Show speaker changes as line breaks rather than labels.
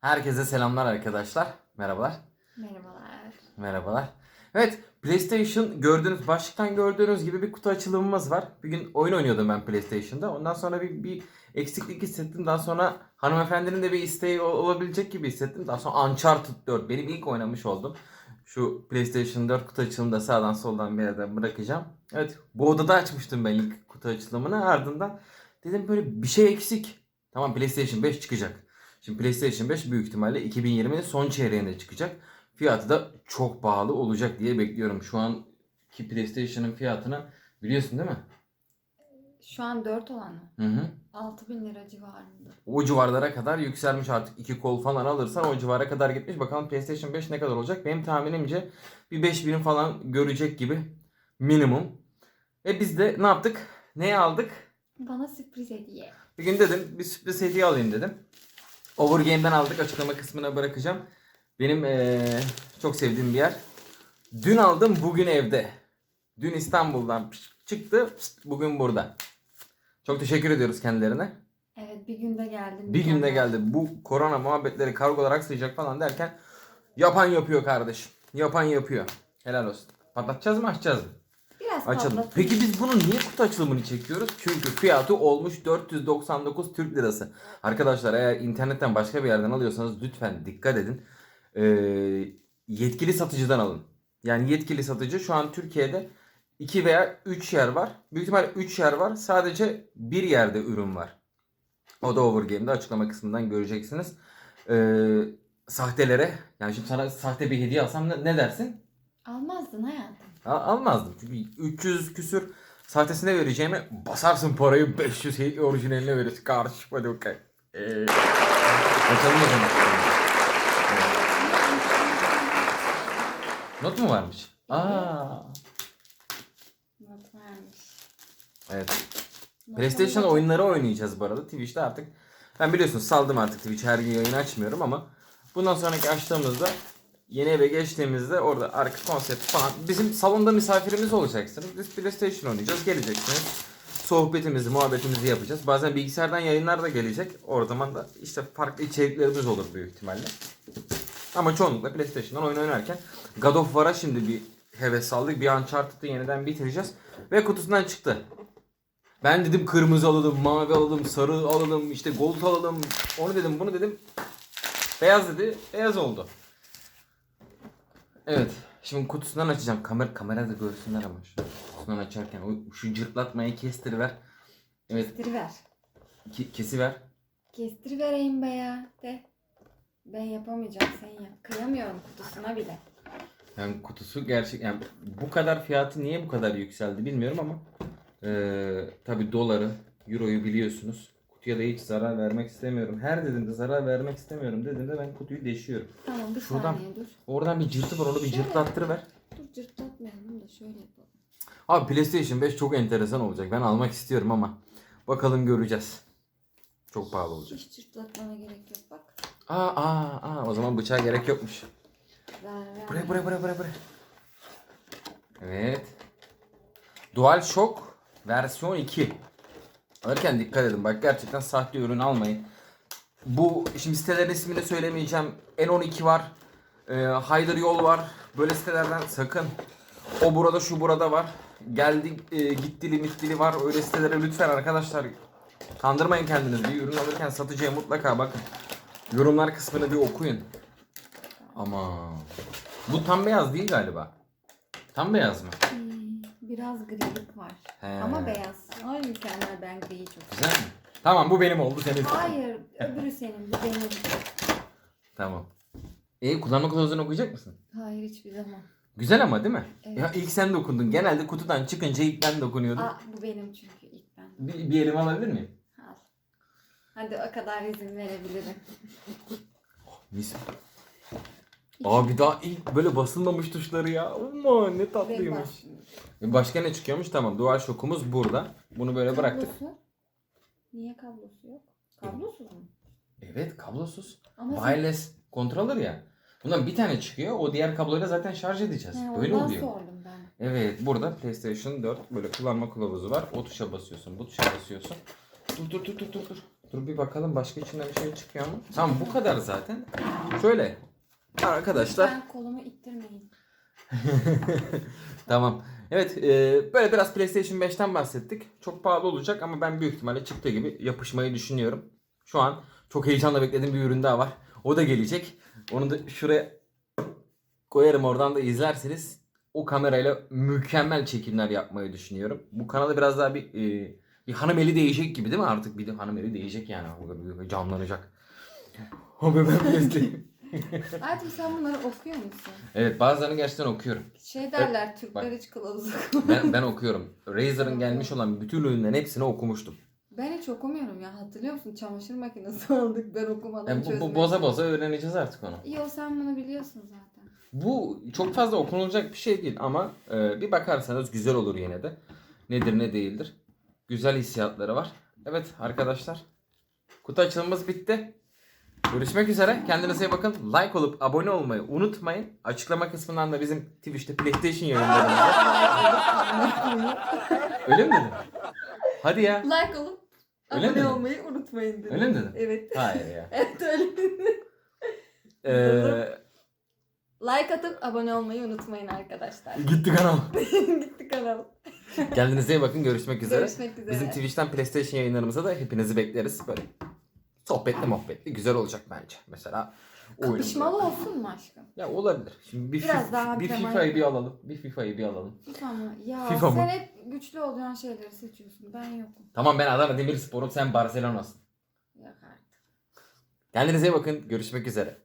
Herkese selamlar arkadaşlar. Merhabalar.
Merhabalar.
Merhabalar. Evet PlayStation gördüğünüz başlıktan gördüğünüz gibi bir kutu açılımımız var. Bir gün oyun oynuyordum ben PlayStation'da. Ondan sonra bir, bir eksiklik hissettim. Daha sonra hanımefendinin de bir isteği ol- olabilecek gibi hissettim. Daha sonra Uncharted 4 benim ilk oynamış oldum. Şu PlayStation 4 kutu açılımını da sağdan soldan bir yerden bırakacağım. Evet bu odada açmıştım ben ilk kutu açılımını. Ardından dedim böyle bir şey eksik. Tamam PlayStation 5 çıkacak. Şimdi PlayStation 5 büyük ihtimalle 2020'nin son çeyreğinde çıkacak. Fiyatı da çok pahalı olacak diye bekliyorum. Şu anki PlayStation'ın fiyatını biliyorsun değil mi?
Şu an 4 olan mı?
Hı hı.
6000 lira civarında.
O civarlara kadar yükselmiş artık. iki kol falan alırsan o civara kadar gitmiş. Bakalım PlayStation 5 ne kadar olacak? Benim tahminimce bir 5000 falan görecek gibi. Minimum. E biz de ne yaptık? Neyi aldık?
Bana sürpriz hediye.
Bir gün dedim bir sürpriz hediye alayım dedim. Overgame'den aldık açıklama kısmına bırakacağım. Benim eee, çok sevdiğim bir yer. Dün aldım bugün evde. Dün İstanbul'dan çıktı bugün burada. Çok teşekkür ediyoruz kendilerine.
Evet bir günde geldim.
Bir günde geldi. Bu korona muhabbetleri kargolar aksayacak falan derken yapan yapıyor kardeşim. Yapan yapıyor. Helal olsun. Patlatacağız mı açacağız mı?
Biraz
Açalım.
patlatın.
Peki biz bunun niye kutu açılımını çekiyoruz? Çünkü fiyatı olmuş 499 Türk Lirası. Arkadaşlar eğer internetten başka bir yerden alıyorsanız lütfen dikkat edin. Ee, yetkili satıcıdan alın. Yani yetkili satıcı şu an Türkiye'de 2 veya 3 yer var. Büyük ihtimalle 3 yer var. Sadece bir yerde ürün var. O da Overgame'de açıklama kısmından göreceksiniz. Ee, sahtelere yani şimdi sana sahte bir hediye alsam ne, ne dersin?
Almazdın hayatım.
Al- almazdım. Çünkü 300 küsür sahtesine vereceğime basarsın parayı 500 şey orijinaline verirsin. Karşı hadi bakayım. Ee, açalım o zaman. Not mu varmış? Aa.
Not vermiş.
Evet. PlayStation oyunları oynayacağız bu arada. Twitch'te artık. Ben biliyorsunuz saldım artık Twitch. Her gün yayın açmıyorum ama bundan sonraki açtığımızda yeni eve geçtiğimizde orada arka konsept falan bizim salonda misafirimiz olacaksınız. Biz PlayStation oynayacağız. Geleceksiniz. Sohbetimizi, muhabbetimizi yapacağız. Bazen bilgisayardan yayınlar da gelecek. O zaman da işte farklı içeriklerimiz olur büyük ihtimalle. Ama çoğunlukla PlayStation'dan oyun oynarken God of War'a şimdi bir heves saldık. Bir Uncharted'ı yeniden bitireceğiz. Ve kutusundan çıktı. Ben dedim kırmızı alalım, mavi alalım, sarı alalım, işte gold alalım. Onu dedim, bunu dedim. Beyaz dedi, beyaz oldu. Evet, şimdi kutusundan açacağım. Kamera kamera da görsünler ama şu kutusundan açarken o şu cırtlatmayı kestiriver. Evet,
Kestiriver.
ki, kesiver.
Kestirivereyim be ya. De. Ben yapamayacağım sen yap. Kıyamıyorum kutusuna bile.
Yani kutusu gerçek yani bu kadar fiyatı niye bu kadar yükseldi bilmiyorum ama eee tabi doları, euroyu biliyorsunuz. Kutuya da hiç zarar vermek istemiyorum. Her dediğimde zarar vermek istemiyorum dediğimde ben kutuyu deşiyorum.
Tamam bir
Şuradan.
saniye dur.
Oradan bir cırtı var onu bir
Şöyle.
cırtlattırıver.
Dur cırtlatmayalım da şöyle yapalım.
Abi PlayStation 5 çok enteresan olacak. Ben almak istiyorum ama bakalım göreceğiz. Çok pahalı olacak.
Hiç cırtlatmana gerek yok bak.
Aa aa aa o zaman bıçağa gerek yokmuş.
Zarar verme.
Buraya buraya buraya buraya buraya. Evet. Dual Shock versiyon 2. Alırken dikkat edin. Bak gerçekten sahte ürün almayın. Bu şimdi sitelerin ismini söylemeyeceğim. N12 var. E, Haydır Yol var. Böyle sitelerden sakın. O burada şu burada var. Geldi e, gittili mittili var. Öyle sitelere lütfen arkadaşlar kandırmayın kendinizi. Bir ürün alırken satıcıya mutlaka bakın. Yorumlar kısmını bir okuyun. Ama bu tam beyaz değil galiba. Tam beyaz mı?
Hmm, biraz grilik var.
He.
Ama beyaz. Ay mükemmel ben griyi çok
Güzel mi? Tamam bu benim oldu senin.
Hayır, öbürü senin, bu benim.
Tamam. E kullanma kılavuzunu okuyacak mısın?
Hayır hiçbir zaman.
Güzel ama değil mi?
Evet.
Ya ilk sen dokundun. Genelde kutudan çıkınca ilk ben dokunuyordum.
Aa, bu benim çünkü ilk ben.
Bir, bir elime alabilir miyim?
Al. Hadi o kadar izin verebilirim.
Mis. Abi daha ilk böyle basılmamış tuşları ya. Aman ne tatlıymış. Başka ne çıkıyormuş? Tamam. Dual Shock'umuz burada. Bunu böyle bıraktık.
Kablosu? Niye kablosu yok? Kablosuz mu?
Evet kablosuz.
Ama
Wireless controller ya. Bundan bir tane çıkıyor. O diğer kabloyla zaten şarj edeceğiz.
He,
Böyle
ondan
oluyor.
sordum ben.
Evet burada PlayStation 4 böyle kullanma kılavuzu var. O tuşa basıyorsun, bu tuşa basıyorsun. Dur dur dur dur dur dur. Dur bir bakalım başka içinden bir şey çıkıyor mu? Tamam bu kadar zaten. Şöyle. Arkadaşlar.
Ben kolumu ittirmeyin.
tamam. Evet e, böyle biraz PlayStation 5'ten bahsettik. Çok pahalı olacak ama ben büyük ihtimalle çıktığı gibi yapışmayı düşünüyorum. Şu an çok heyecanla beklediğim bir ürün daha var. O da gelecek. Onu da şuraya koyarım oradan da izlersiniz. O kamerayla mükemmel çekimler yapmayı düşünüyorum. Bu kanala biraz daha bir e, bir hanım eli değecek gibi değil mi artık? Bir de hanım eli değecek yani. Böyle Canlanacak. Abi ben
Artık sen bunları okuyor musun?
Evet bazılarını gerçekten okuyorum.
Şey derler Türkler hiç kılavuzu
Ben, ben okuyorum. Razer'ın gelmiş olan bütün ürünlerin hepsini okumuştum.
Ben hiç okumuyorum ya. Hatırlıyor musun? Çamaşır makinesi aldık. Ben okumadan
Yani bu, bu boza boza öğreneceğiz artık onu.
Yo sen bunu biliyorsun zaten.
Bu çok fazla okunulacak bir şey değil ama e, bir bakarsanız güzel olur yine de. Nedir ne değildir. Güzel hissiyatları var. Evet arkadaşlar. Kutu açılımımız bitti. Görüşmek üzere. Kendinize iyi bakın. Like olup abone olmayı unutmayın. Açıklama kısmından da bizim Twitch'te PlayStation yayınlarımız var. Öyle mi dedim? Hadi ya.
like olup
Öyle mi
abone
dedin?
olmayı unutmayın dedim.
Öyle mi dedin?
Evet.
Hayır ya.
Evet öyle dedim.
Ee,
Like atıp abone olmayı unutmayın arkadaşlar.
gitti kanal.
Gitti kanal.
Kendinize iyi bakın. Görüşmek üzere.
Görüşmek üzere.
Bizim Twitch'ten PlayStation yayınlarımıza da hepinizi bekleriz. Böyle sohbetli muhabbetli güzel olacak bence. Mesela oyun-
Kapışmalı olsun mu aşkım?
Ya olabilir. Şimdi bir,
Biraz
Fif-
daha
bir
antrenman
FIFA'yı bir
yapalım.
alalım. Bir FIFA'yı bir alalım.
FIFA mı? Ya
FIFA mı?
sen hep güçlü olacağın şeyleri seçiyorsun. Ben yokum.
Tamam ben Adana Demirspor'um sen Barcelona'sın.
Yok artık.
Kendinize iyi bakın. Görüşmek üzere.